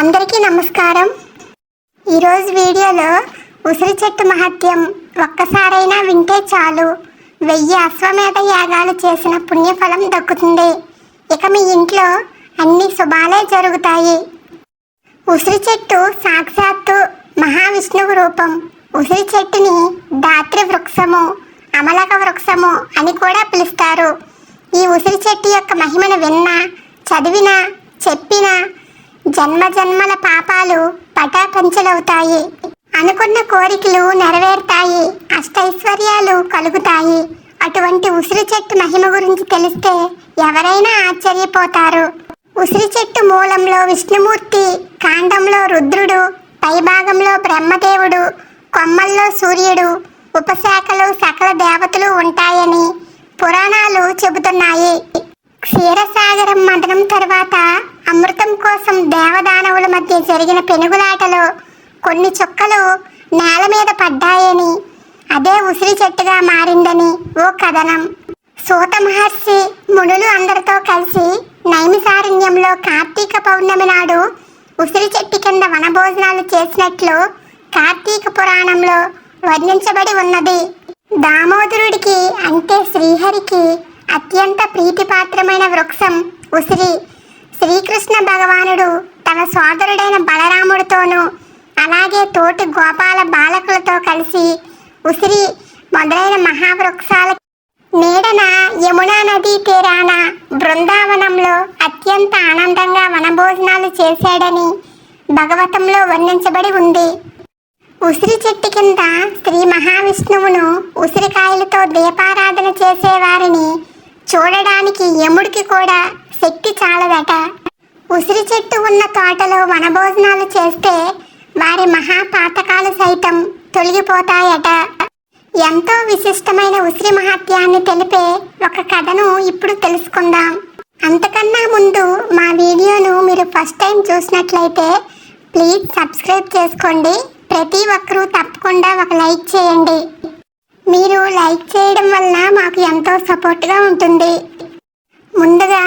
అందరికీ నమస్కారం. ఈరోజు వీడియోలో ఉసిరి చెట్టు మహత్యం ఒక్కసారైనా వింటే చాలు. వెయ్యి అశ్వమేధ యాగాలు చేసిన పుణ్యఫలం దక్కుతుంది. ఇక మీ ఇంట్లో అన్ని శుభాలే జరుగుతాయి. ఉసిరి చెట్టు సాక్షాత్తు మహావిష్ణువు రూపం. ఉసిరి చెట్టుని దాత్రి వృక్షము అమలక వృక్షము అని కూడా పిలుస్తారు. ఈ ఉసిరి చెట్టు యొక్క మహిమను విన్నా చదివినా చెప్పినా జన్మ జన్మల పాపాలు పటాపంచలవుతాయి. అనుకున్న కోరికలు నెరవేరుతాయి. అష్టైశ్వర్యాలు కలుగుతాయి. అటువంటి ఉసిరి చెట్టు మహిమ గురించి తెలిస్తే ఎవరైనా ఆశ్చర్యపోతారు. ఉసిరి చెట్టు మూలంలో విష్ణుమూర్తి కాండంలో రుద్రుడు పైభాగంలో బ్రహ్మదేవుడు కొమ్మల్లో సూర్యుడు ఉపశాఖలు సకల దేవతలు ఉంటాయని పురాణాలు చెబుతున్నాయి. క్షీరసాగరం మదనం తర్వాత కోసం దేవదానవుల మధ్య జరిగిన పెనుగులాటలో కొన్ని చుక్కలు నేల మీద పడ్డాయని అదే ఉసిరి చెట్టుగా మారిందని ఓ కథనం. సూత మహర్షి మునులు అందరితో కలిసి నైమిసారణ్యంలో కార్తీక పౌర్ణమి నాడు ఉసిరి చెట్టు కింద వనభోజనాలు చేసినట్లు కార్తీక పురాణంలో వర్ణించబడి ఉన్నది. దామోదరుడికి అంటే శ్రీహరికి అత్యంత ప్రీతిపాత్రమైన వృక్షం ఉసిరి. శ్రీకృష్ణ భగవానుడు తన సోదరుడైన బలరాముడితోనూ అలాగే తోటి గోపాల బాలకులతో కలిసి ఉసిరి మొదలైన మహావృక్షాల నీడన యమునా నదీ తీరాన బృందావనంలో అత్యంత ఆనందంగా వనభోజనాలు చేశాడని భగవతంలో వర్ణించబడి ఉంది. ఉసిరి చెట్టు కింద శ్రీ మహావిష్ణువును ఉసిరికాయలతో దీపారాధన చేసేవారిని చూడడానికి యముడికి కూడా శక్తి చాలదట. ఉసిరి చెట్టు ఉన్న తోటలో వనభోజనాలు చేస్తే వారి మహాపాతకాలు సైతం తొలగిపోతాయట. ఎంతో విశిష్టమైన ఉసిరి మహత్యాన్ని తెలిపే ఒక కథను ఇప్పుడు తెలుసుకుందాం. అంతకన్నా ముందు మా వీడియోను మీరు ఫస్ట్ టైం చూసినట్లయితే ప్లీజ్ సబ్స్క్రైబ్ చేసుకోండి. ప్రతి ఒక్కరూ తప్పకుండా ఒక లైక్ చేయండి. మీరు లైక్ చేయడం వలన మాకు ఎంతో సపోర్ట్గా ఉంటుంది. ముందుగా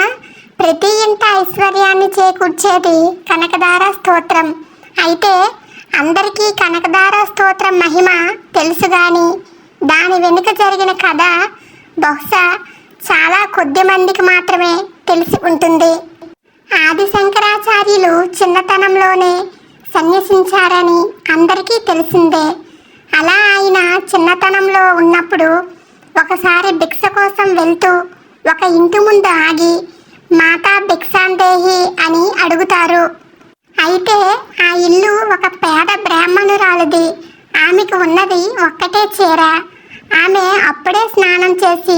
ప్రతి ఇంట ఐశ్వర్యాన్ని చేకూర్చేది కనకదార స్తోత్రం. అయితే అందరికీ కనకదార స్తోత్రం మహిమ తెలుసు గాని దాని వెనుక జరిగిన కథ బహుశా చాలా కొద్ది మందికి మాత్రమే తెలిసి ఉంటుంది. ఆది శంకరాచార్యులు చిన్నతనంలోనే సన్యసించారని అందరికీ తెలిసిందే. అలా ఆయన చిన్నతనంలో ఉన్నప్పుడు ఒకసారి భిక్ష కోసం వెళ్తూ ఒక ఇంటి ముందు ఆగి మాతా భిక్షాందేహి అని అడుగుతారు. అయితే ఆ ఇల్లు ఒక పేద బ్రాహ్మణురాలిది. ఆమెకు ఉన్నది ఒక్కటే చీర. ఆమె అప్పుడే స్నానం చేసి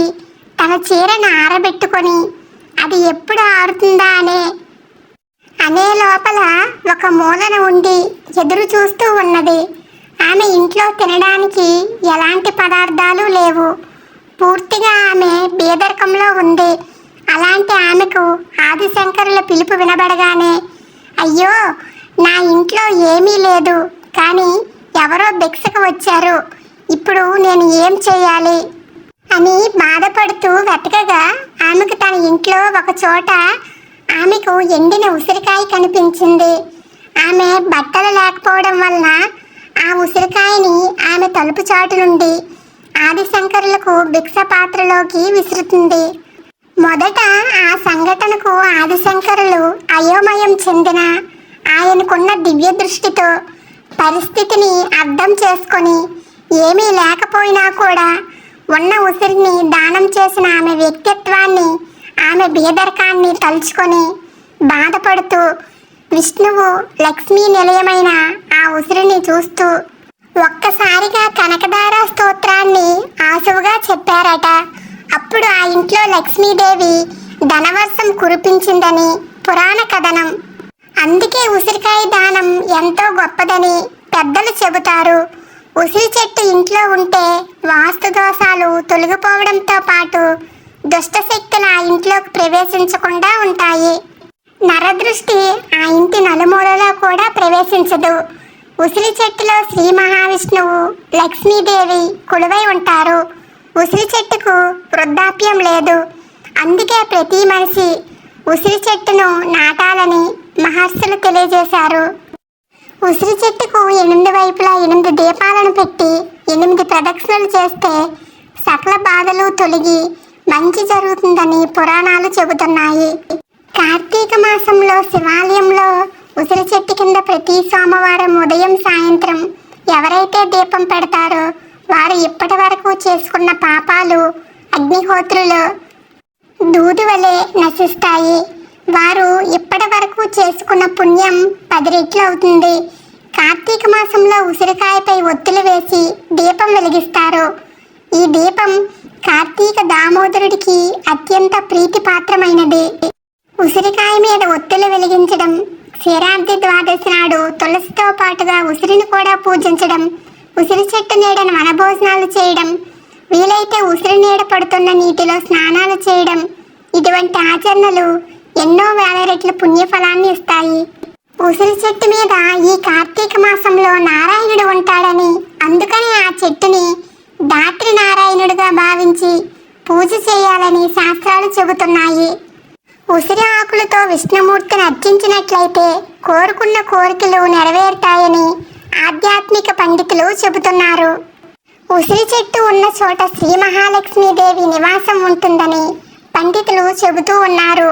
తన చీరను ఆరబెట్టుకొని అది ఎప్పుడు ఆరుతుందా అనే? అనే లోపల ఒక మూలన ఉండి ఎదురు చూస్తూ ఉన్నది. ఆమె ఇంట్లో తినడానికి ఎలాంటి పదార్థాలు లేవు. పూర్తిగా ఆమె బీదరికంలో ఉంది. అలాంటి ఆమెకు ఆదిశంకరుల పిలుపు వినబడగానే అయ్యో నా ఇంట్లో ఏమీ లేదు కానీ ఎవరో భిక్షకు వచ్చారు. ఇప్పుడు నేను ఏం చేయాలి? అని బాధపడుతూ వెతకగా ఆమెకు తన ఇంట్లో ఒక చోట ఆమెకు ఎండిన ఉసిరికాయ కనిపించింది. ఆమె బట్టలు లేకపోవడం వలన ఆ ఉసిరికాయని ఆమె తలుపు చాటు నుండి ఆదిశంకరులకు భిక్ష పాత్రలోకి విసురుతుంది. మొదట ఆ సంఘటనకు ఆదిశంకరులు అయోమయం చెందిన ఆయనకున్న దివ్య దృష్టితో పరిస్థితిని అర్థం చేసుకొని ఏమీ లేకపోయినా కూడా ఉన్న ఉసిరిని దానం చేసిన ఆమె వ్యక్తిత్వాన్ని ఆమె బీదరకాన్ని తలుచుకొని బాధపడుతూ విష్ణువు లక్ష్మీ నిలయమైన ఆ ఉసిరిని చూస్తూ ఒక్కసారిగా కనకదార స్తోత్రాన్ని ఆసువుగా చెప్పారట. అప్పుడు ఆ ఇంట్లో లక్ష్మీదేవి ధనవర్షం కురిపించిందని పురాణ కథనం. అందుకే ఉసిరికాయ దానం ఎంతో గొప్పదని పెద్దలు చెబుతారు. ఉసిరి చెట్టు ఇంట్లో ఉంటే వాస్తు దోషాలు తొలగిపోవడంతో పాటు దుష్టశక్తులు ఆ ఇంట్లోకి ప్రవేశించకుండా ఉంటాయి. నరదృష్టి ఆ ఇంటి నలుమూలలో కూడా ప్రవేశించదు. ఉసిరి చెట్టులో శ్రీ మహావిష్ణువు లక్ష్మీదేవి కొలువై ఉంటారు. ఉసిరి చెట్టుకు వృద్ధాప్యం లేదు. అందుకే ప్రతి మనిషి ఉసిరి చెట్టును నాటాలని మహర్షులు తెలియజేశారు. ఉసిరి చెట్టుకు ఎనిమిది వైపులా ఎనిమిది దీపాలను పెట్టి ఎనిమిది ప్రదక్షిణలు చేస్తే సకల బాధలు తొలగి మంచి జరుగుతుందని పురాణాలు చెబుతున్నాయి. కార్తీక మాసంలో శివాలయంలో ఉసిరి చెట్టు కింద ప్రతి సోమవారం ఉదయం సాయంత్రం ఎవరైతే దీపం పెడతారో వారు ఇప్పటి వరకు చేసుకున్న పాపాలు అగ్నిహోత్రులు దూది వలె నశిస్తాయి. వారు ఇప్పటి వరకు చేసుకున్న పుణ్యం పది రెట్లు అవుతుంది. కార్తీక మాసంలో ఉసిరికాయపై ఒత్తులు వేసి దీపం వెలిగిస్తారు. ఈ దీపం కార్తీక దామోదరుడికి అత్యంత ప్రీతిపాత్రమైనది. ఉసిరికాయ మీద ఒత్తులు వెలిగించడం క్షీరాబ్ది ద్వాదశి నాడు తులసితో పాటుగా ఉసిరిని కూడా పూజించడం ఉసిరి చెట్టు నీడను వనభోజనాలు చేయడం వీలైతే ఉసిరి నీడ పడుతున్న నీటిలో స్నానాలు చేయడం ఇటువంటి ఆచరణలు ఎన్నో వేల రెట్ల పుణ్యఫలాన్ని ఇస్తాయి. ఉసిరి చెట్టు మీద ఈ కార్తీక మాసంలో నారాయణుడు ఉంటాడని అందుకని ఆ చెట్టుని దాత్రి నారాయణుడిగా భావించి పూజ చేయాలని శాస్త్రాలు చెబుతున్నాయి. ఉసిరి ఆకులతో విష్ణుమూర్తిని అర్చించినట్లయితే కోరుకున్న కోరికలు నెరవేరుతాయని ఆధ్యాత్మిక పండితులు చెబుతున్నారు. ఉసిరి చెట్టు ఉన్న చోట శ్రీ మహాలక్ష్మీదేవి నివాసం ఉంటుందని పండితులు చెబుతూ ఉన్నారు.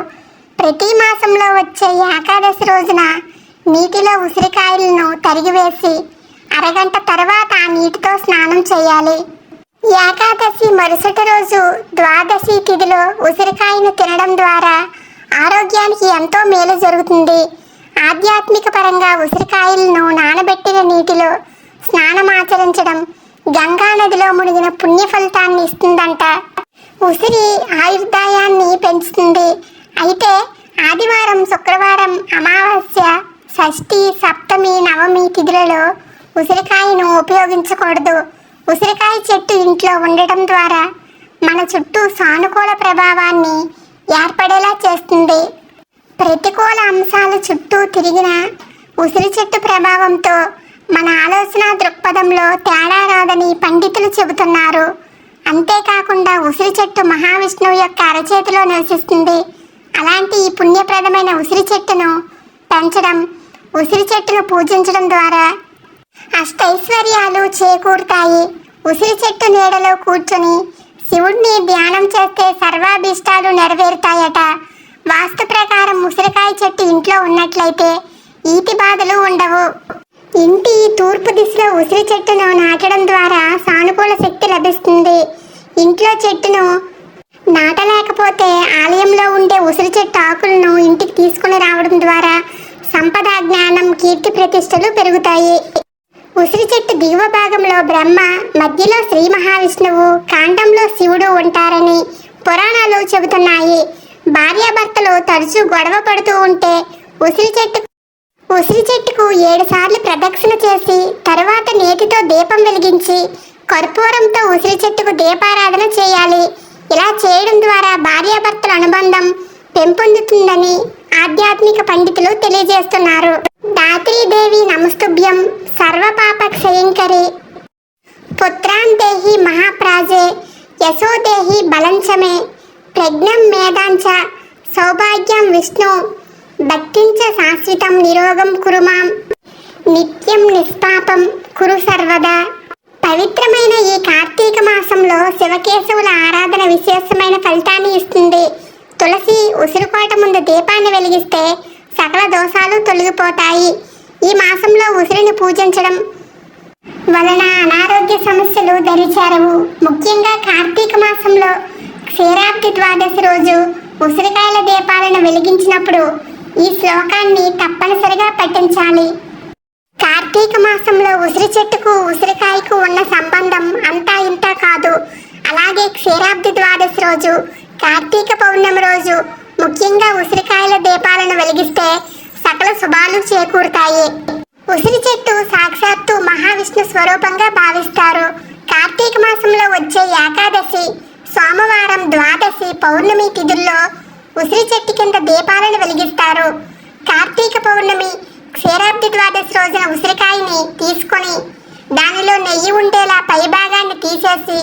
ప్రతి మాసంలో వచ్చే ఏకాదశి రోజున నీటిలో ఉసిరికాయలను తరిగివేసి అరగంట తర్వాత ఆ నీటితో స్నానం చేయాలి. ఏకాదశి మరుసటి రోజు ద్వాదశి తిథిలో ఉసిరికాయను తినడం ద్వారా ఆరోగ్యానికి ఎంతో మేలు జరుగుతుంది. ఆధ్యాత్మిక పరంగా ఉసిరికాయలను నానబెట్టిన నీటిలో స్నానమాచరించడం గంగా నదిలో మునిగిన పుణ్య ఫలితాన్ని ఇస్తుందంట. ఉసిరి ఆయుర్దాయాన్ని పెంచుతుంది. అయితే ఆదివారం శుక్రవారం అమావాస్య షష్ఠి సప్తమి నవమి తిథులలో ఉసిరికాయను ఉపయోగించకూడదు. ఉసిరికాయ చెట్టు ఇంట్లో ఉండటం ద్వారా మన చుట్టూ సానుకూల ప్రభావాన్ని ఏర్పడేలా చేస్తుంది. ప్రతికూల అంశాల చుట్టూ తిరిగిన ఉసిరి చెట్టు ప్రభావంతో మన ఆలోచన దృక్పథంలో తేడా రాదని పండితులు చెబుతున్నారు. అంతేకాకుండా ఉసిరి చెట్టు మహావిష్ణువు యొక్క అరచేతిలో నివసిస్తుంది. అలాంటి ఈ పుణ్యప్రదమైన ఉసిరి చెట్టును పెంచడం ఉసిరి చెట్టును పూజించడం ద్వారా అష్టైశ్వర్యాలు చేకూరుతాయి. ఉసిరి చెట్టు నీడలో కూర్చొని శివుడిని ధ్యానం చేస్తే సర్వాభీష్టాలు నెరవేరుతాయట. వాస్తు ప్రకారం ఉసిరికాయ చెట్టు ఇంట్లో ఉన్నట్లయితే ఈతి బాధలు ఉండవు. ఇంటి తూర్పు దిశలో ఉసిరి చెట్టును నాటడం ద్వారా సానుకూల శక్తి లభిస్తుంది. ఇంట్లో చెట్టును నాటలేకపోతే ఆలయంలో ఉండే ఉసిరి చెట్టు ఆకులను ఇంటికి తీసుకుని రావడం ద్వారా సంపద జ్ఞానం కీర్తి ప్రతిష్టలు పెరుగుతాయి. ఉసిరి చెట్టు దిగువ భాగంలో బ్రహ్మ మధ్యలో శ్రీ మహావిష్ణువు కాండంలో శివుడు ఉంటారని పురాణాలు చెబుతున్నాయి. భార్యాభర్తలు తరచూ గొడవ పడుతూ ఉంటే ఉసిరి చెట్టు ఉసిరి చెట్టుకు ఏడు సార్లు ప్రదక్షిణ చేసి తరువాత నేతితో దీపం వెలిగించి కర్పూరంతో ఉసిరి చెట్టుకు దీపారాధన చేయాలి. ఇలా చేయడం ద్వారా భార్యాభర్తల అనుబంధం పెంపొందుతుందని ఆధ్యాత్మిక పండితులు తెలియజేస్తున్నారు. దాత్రీదేవి నమస్తుభ్యం సర్వపాప క్షయంకరి. పుత్రాన్ మహాప్రాజే యశోదేహి బలంచమే. ప్రజ్ఞం మేధాంచ సౌభాగ్యం విష్ణు. భక్తించ శాశ్వతం నిరోగం కురుమాం. నిత్యం నిష్పాపం కురు సర్వదా. పవిత్రమైన ఈ కార్తీక మాసంలో శివకేశవుల ఆరాధన విశేషమైన ఫలితాన్ని ఇస్తుంది. తులసి ఉసిరికోట ముందు దీపాన్ని వెలిగిస్తే సకల దోషాలు తొలగిపోతాయి. ఈ మాసంలో ఉసిరిని పూజించడం వలన అనారోగ్య సమస్యలు దరిచారవు. ముఖ్యంగా కార్తీక మాసంలో క్షీరాబ్ది ద్వాదశి రోజు ఉసిరికాయల దీపాలను వెలిగించినప్పుడు ఈ శ్లోకాన్ని తప్పనిసరిగా పఠించాలి. కార్తీక మాసంలో ఉసిరి చెట్టుకు ఉసిరికాయకు ఉన్న సంబంధం అంతా ఇంత కాదు. అలాగే క్షీరాబ్ది ద్వాదశి రోజు కార్తీక పౌర్ణమి రోజు ముఖ్యంగా ఉసిరికాయల దీపాలను వెలిగిస్తే సకల శుభాలు చేకూరుతాయి. ఉసిరి చెట్టు సాక్షాత్తు మహావిష్ణు స్వరూపంగా భావిస్తారు. కార్తీక మాసంలో వచ్చే ఏకాదశి సోమవారం ద్వాదశి పౌర్ణమి తిథుల్లో ఉసిరి చెట్టు కింద దీపాలను వెలిగిస్తారు. కార్తీక పౌర్ణమి క్షీరాబ్ది ద్వాదశి రోజున ఉసిరికాయని తీసుకొని దానిలో నెయ్యి ఉండేలా పైభాగాన్ని తీసేసి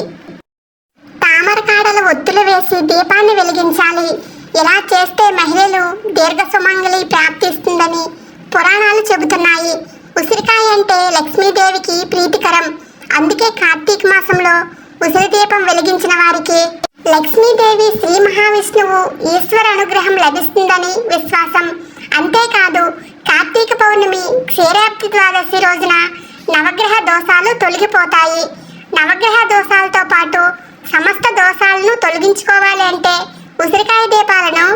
తామర కాడలు ఒత్తులు వేసి దీపాన్ని వెలిగించాలి. ఇలా చేస్తే మహిళలు దీర్ఘ సుమంగళి ప్రాప్తిస్తుందని అంటే లక్ష్మీదేవికి ప్రీతికరం. అందుకే కార్తీక మాసంలో ఉసిరి దీపం వెలిగించిన వారికి లక్ష్మీదేవి శ్రీ మహావిష్ణువు ఈశ్వర అనుగ్రహం లభిస్తుందని విశ్వాసం. అంతేకాదు కార్తీక పౌర్ణమి క్షీరాబ్ది ద్వాదశి రోజున నవగ్రహ దోషాలు తొలగిపోతాయి. నవగ్రహ దోషాలతో పాటు సమస్త దోషాలను తొలగించుకోవాలి అంటే ఉసిరికాయ దీపాలను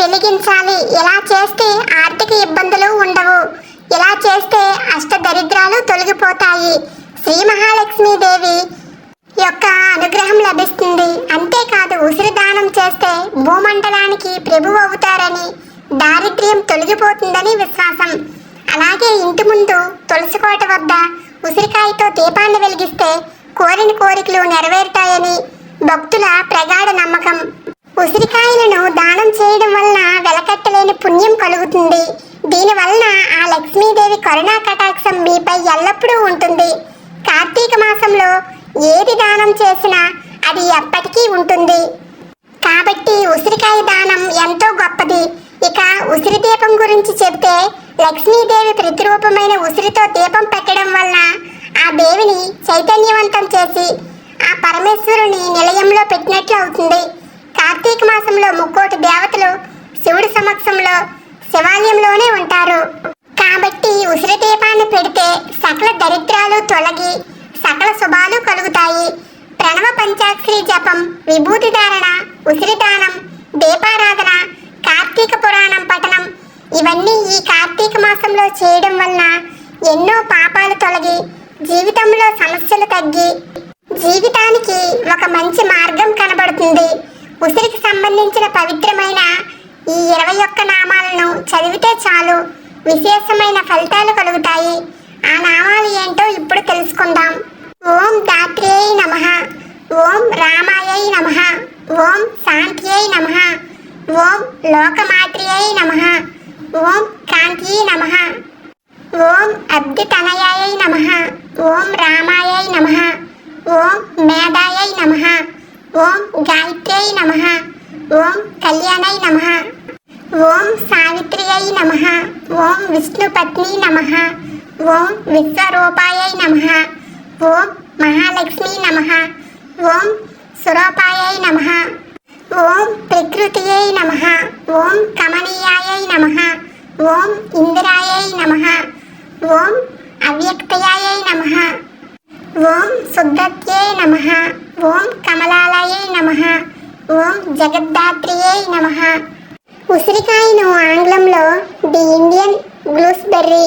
వెలిగించాలి. ఇలా చేస్తే ఆర్థిక ఇబ్బందులు ఉండవు. ఇలా చేస్తే అష్ట దరిద్రాలు తొలగిపోతాయి. శ్రీ మహాలక్ష్మీదేవి యొక్క అనుగ్రహం లభిస్తుంది. అంతేకాదు ఉసిరి దానం చేస్తే భూమండలానికి ప్రభు అవుతారని దారిద్ర్యం తొలగిపోతుందని విశ్వాసం. అలాగే ఇంటి ముందు తులసి కోట వద్ద ఉసిరికాయతో దీపాన్ని వెలిగిస్తే కోరిన కోరికలు నెరవేరుతాయని భక్తుల ప్రగాఢ నమ్మకం. ఉసిరికాయలను దానం చేయడం వలన వెలకట్టలేని పుణ్యం కలుగుతుంది. దీనివలన ఆ లక్ష్మీదేవి కరుణా కటాక్షం మీపై ఎల్లప్పుడూ ఉంటుంది. కార్తీక మాసంలో ఏది దానం చేసినా అది ఎప్పటికీ ఉంటుంది. కాబట్టి ఉసిరికాయ దానం ఎంతో గొప్పది. ఇక ఉసిరి దీపం గురించి చెబితే లక్ష్మీదేవి ప్రతిరూపమైన ఉసిరితో దీపం పెట్టడం వలన ఆ దేవిని చైతన్యవంతం చేసి ఆ పరమేశ్వరుని నిలయంలో పెట్టినట్లు అవుతుంది. కార్తీక మాసంలో ముక్కోటి దేవతలు శివుడి సమక్షంలో శివాలయంలోనే ఉంటారు. కాబట్టి ఉసిరి దీపాన్ని పెడితే సకల దరిద్రాలు తొలగి సకల శుభాలు కలుగుతాయి. ప్రణవ పంచాక్షరి జపం విభూతి ధారణ ఉసిరిదానం దీపారాధన కార్తీక పురాణం పఠనం. ఇవన్నీ ఈ కార్తీక మాసంలో చేయడం వలన ఎన్నో పాపాలు తొలగి జీవితంలో సమస్యలు తగ్గి జీవితానికి ఒక మంచి మార్గం కనబడుతుంది. ఉసిరికి సంబంధించిన పవిత్రమైన ఈ ఇరవై ఒక్క నామాలను చదివితే చాలు. విశేషమైన ఫలితాలు కలుగుతాయి. ఆ నామాలు ఏంటో ఇప్పుడు తెలుసుకుందాం. ఓం దాత్రేయ నమ ఓం రామాయై నమ ఓం శాంత్యై నమ ఓం లోకమాత్రియై నమ ఓం కాంత్యై నమ ఓం అబ్దితనయాయై నమ ఓం రామాయై నమ ఓం మేధాయై నమ ఓం గాయత్ర్యై నమ ఓం కళ్యాణై నమ ఓం సావిత్ర్యై నమ ఓం విష్ణుపత్ని నమ ఓం విశ్వరూపాయై నమ ఓం మహాలక్ష్మి నమ. ఓం సురూపాయై నమ. ఓం ప్రకృతియై నమ. ఓం కమనీయాయై నమ. ఓం ఇందిరాయై నమ. ఓం అవ్యక్తయాయై నమ. ఓం శుద్ధత్యే నమ. ఓం కమలాలయై నమ. ఓం జగద్ధాత్రియై నమ. ఉసిరికాయను ఆంగ్లంలో the Indian gooseberry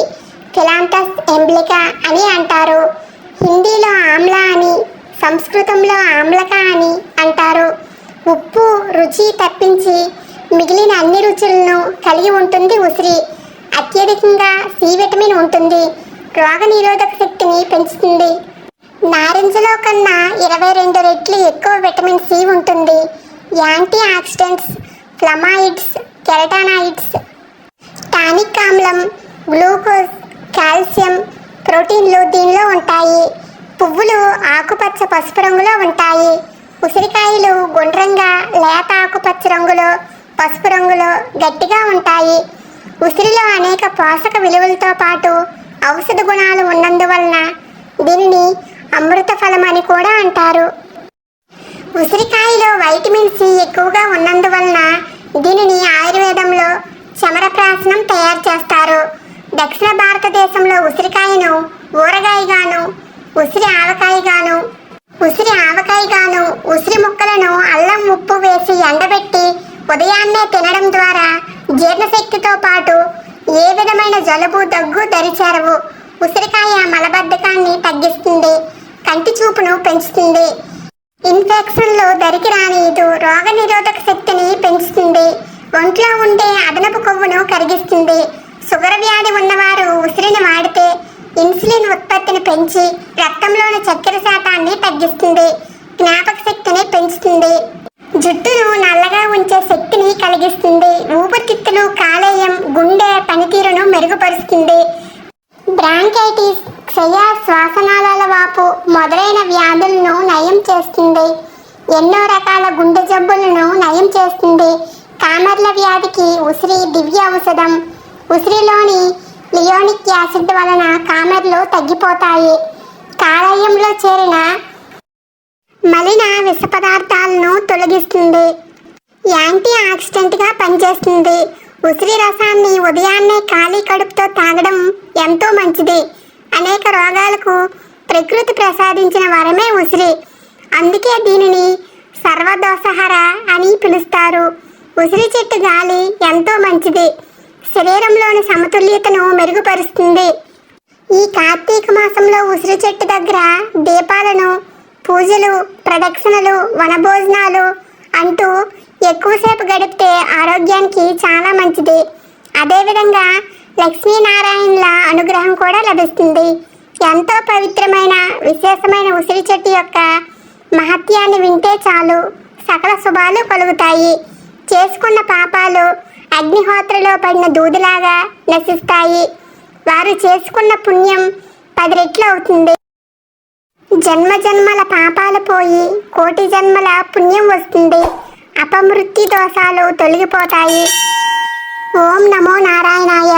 phyllanthus emblica అని అంటారు. హిందీలో ఆమ్లా అని సంస్కృతంలో ఆమ్లక అని అంటారు. ఉప్పు రుచి తప్పించి మిగిలిన అన్ని రుచులను కలిగి ఉంటుంది ఉసిరి. అత్యధికంగా సి విటమిన్ ఉంటుంది. రోగ నిరోధక శక్తిని పెంచుతుంది. నారింజలో కన్నా ఇరవై రెండు రెట్లు ఎక్కువ విటమిన్ సి ఉంటుంది. Antioxidants flavonoids carotenoids. టానిక్ ఆమ్లం గ్లూకోజ్ కాల్షియం ప్రోటీన్లు దీనిలో ఉంటాయి. పువ్వులు ఆకుపచ్చ పసుపు రంగులో ఉంటాయి. ఉసిరికాయలు గుండ్రంగా లేత ఆకుపచ్చ రంగులో పసుపు రంగులో గట్టిగా ఉంటాయి. ఉసిరిలో అనేక పోషక విలువలతో పాటు ఔషధ గుణాలు ఉన్నందువలన దీనిని అమృత ఫలం అని కూడా అంటారు. ఉసిరికాయలో వైటమిన్ సి ఎక్కువగా ఉన్నందువలన దీనిని ఆయుర్వేదంలో చమరప్రాసనం తయారు చేస్తారు. దక్షిణ భారతదేశంలో ఉసిరికాయను ఊరగాయగాను ఉసిరి ఆవకాయగాను ఉసిరి ఆవకాయగాను ఉసిరి ముక్కలను అల్లం ఉప్పు వేసి ఎండబెట్టి ఉదయాన్నే తినడం ద్వారా జీర్ణశక్తితో పాటు ఏ విధమైన జలుబు దగ్గు దరిచేరవు ఉసిరికాయ మలబద్ధకాన్ని తగ్గిస్తుంది కంటి చూపును పెంచుతుంది. ఇన్ఫెక్షన్లు దరికి రానియదు రోగ నిరోధక శక్తిని పెంచుతుంది. ఒంట్లో ఉండే అదనపు కొవ్వును కరిగిస్తుంది. షుగర్ వ్యాధి ఉన్నవారు ఉసిరిని వాడితే ఇన్సులిన్ ఉత్పత్తిని పెంచి రక్తంలోని చక్కెర శాతాన్ని తగ్గిస్తుంది జ్ఞాపక శక్తిని పెంచుతుంది. జుట్టును నల్లగా ఉంచే శక్తిని కలిగిస్తుంది. ఊపిరితిత్తులు కాలేయం గుండె పనితీరును మెరుగుపరుస్తుంది. బ్రాంకైటిస్ క్షయ శ్వాసనాళాల వాపు మొదలైన వ్యాధులను నయం చేస్తుంది. ఎన్నో రకాల గుండె జబ్బులను నయం చేస్తుంది. కామర్ల వ్యాధికి ఉసిరి దివ్య ఔషధం ఉసిరిలోని లియోనిక్ యాసిడ్ వలన కామెర్లు తగ్గిపోతాయి. కాలేయంలో చేరిన మలిన విష పదార్థాలను తొలగిస్తుంది. యాంటీ ఆక్సిడెంట్గా పనిచేస్తుంది. ఉసిరి రసాన్ని ఉదయాన్నే ఖాళీ కడుపుతో తాగడం ఎంతో మంచిది. అనేక రోగాలకు ప్రకృతి ప్రసాదించిన వరమే ఉసిరి. అందుకే దీనిని సర్వదోషహర అని పిలుస్తారు. ఉసిరి చెట్టు గాలి ఎంతో మంచిది. శరీరంలోని సమతుల్యతను మెరుగుపరుస్తుంది. ఈ కార్తీక మాసంలో ఉసిరి చెట్టు దగ్గర దీపాలను పూజలు ప్రదక్షిణలు వనభోజనాలు అంటూ ఎక్కువసేపు గడిపితే ఆరోగ్యానికి చాలా మంచిది. అదేవిధంగా లక్ష్మీనారాయణల అనుగ్రహం కూడా లభిస్తుంది. ఎంతో పవిత్రమైన విశేషమైన ఉసిరి చెట్టు యొక్క మహత్యాన్ని వింటే చాలు. సకల శుభాలు కలుగుతాయి. చేసుకున్న పాపాలు అగ్నిహోత్రలో పడిన దూదులాగా నశిస్తాయి. వారు చేసుకున్న పుణ్యం పది రెట్లు అవుతుంది. జన్మ జన్మల పాపాలు పోయి కోటి జన్మల పుణ్యం వస్తుంది. అపమృత్యు దోషాలు తొలగిపోతాయి. ఓం నమో నారాయణాయ.